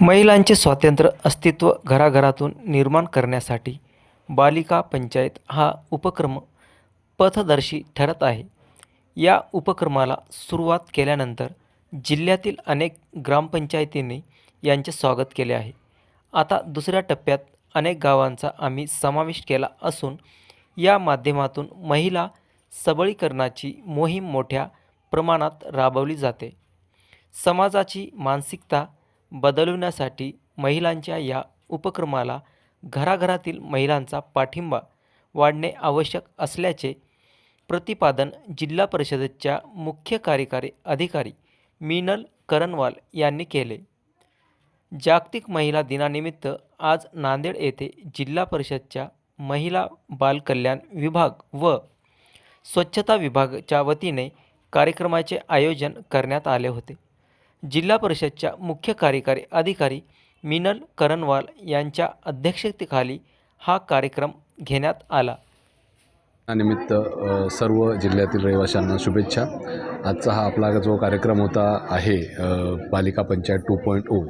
महिलांचे स्वातंत्र्य अस्तित्व घराघरातून निर्माण करण्यासाठी बालिका पंचायत हा उपक्रम पथदर्शी ठरत आहे. या उपक्रमाला सुरुवात केल्यानंतर जिल्ह्यातील अनेक ग्रामपंचायतींनी यांचे स्वागत केले आहे. आता दुसऱ्या टप्प्यात अनेक गावांचा आम्ही समावेश केला असून या माध्यमातून महिला सबळीकरणाची मोहीम मोठ्या प्रमाणात राबवली जाते. समाजाची मानसिकता बदलवण्यासाठी महिलांच्या या उपक्रमाला घराघरातील महिलांचा पाठिंबा वाढणे आवश्यक असल्याचे प्रतिपादन जिल्हा परिषदेच्या मुख्य कार्यकारी अधिकारी मीनल करनवाल यांनी केले. जागतिक महिला दिनानिमित्त आज नांदेड येथे जिल्हा परिषदच्या महिला बालकल्याण विभाग व स्वच्छता विभागाच्या वतीने कार्यक्रमाचे आयोजन करण्यात आले होते. जिल्हा परिषदच्या मुख्य कार्यकारी अधिकारी मिनल करणवाल यांच्या अध्यक्षतेखाली हा कार्यक्रम घेण्यात आला. निमित्त सर्व जिल्ह्यातील रहिवाशांना शुभेच्छा. आजचा हा आपला जो कार्यक्रम होता आहे पालिका पंचायत टू पॉईंट ओ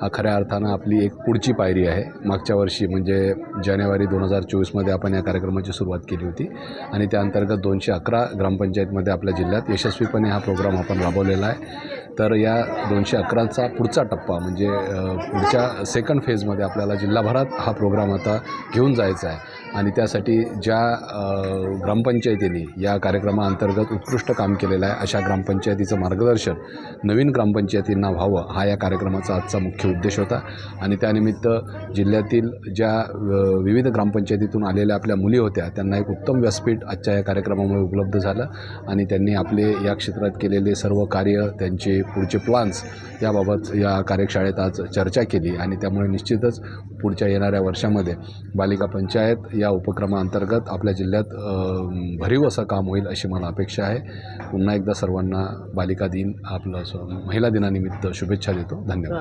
हा खऱ्या अर्थानं आपली एक पुढची पायरी आहे. मागच्या वर्षी म्हणजे जानेवारी दोन हजार चोवीसमध्ये आपण या कार्यक्रमाची सुरुवात केली होती आणि त्या अंतर्गत दोनशे अकरा ग्रामपंचायतमध्ये आपल्या जिल्ह्यात यशस्वीपणे हा प्रोग्राम आपण राबवलेला आहे. तर या दोनशे अकराचा पुढचा टप्पा म्हणजे पुढच्या सेकंड फेजमध्ये आपल्याला जिल्हाभरात हा प्रोग्राम आता घेऊन जायचा आहे. आणि त्यासाठी ज्या अ, ग्रामपंचायतींनी या कार्यक्रमाअंतर्गत उत्कृष्ट काम केलेलं आहे अशा ग्रामपंचायतीचं मार्गदर्शन नवीन ग्रामपंचायतींना व्हावं हा या कार्यक्रमाचा आजचा मुख्य उद्देश होता. आणि त्यानिमित्त जिल्ह्यातील ज्या विविध ग्रामपंचायतीतून आलेल्या आपल्या मुली होत्या त्यांना एक उत्तम व्यासपीठ आजच्या या कार्यक्रमामुळे उपलब्ध झालं. आणि त्यांनी आपले या क्षेत्रात केलेले सर्व कार्य त्यांचे पुढचे प्लान्स याबाबत या कार्यशाळेत आज चर्चा केली आणि त्यामुळे निश्चितच पुढच्या येणाऱ्या वर्षामध्ये बालिका पंचायत या उपक्रमाअंतर्गत आपल्या जिल्ह्यात भरीव असं काम होईल अशी मला अपेक्षा आहे. पुन्हा एकदा सर्वांना बालिका दिन आपलं महिला दिनानिमित्त शुभेच्छा देतो. धन्यवाद.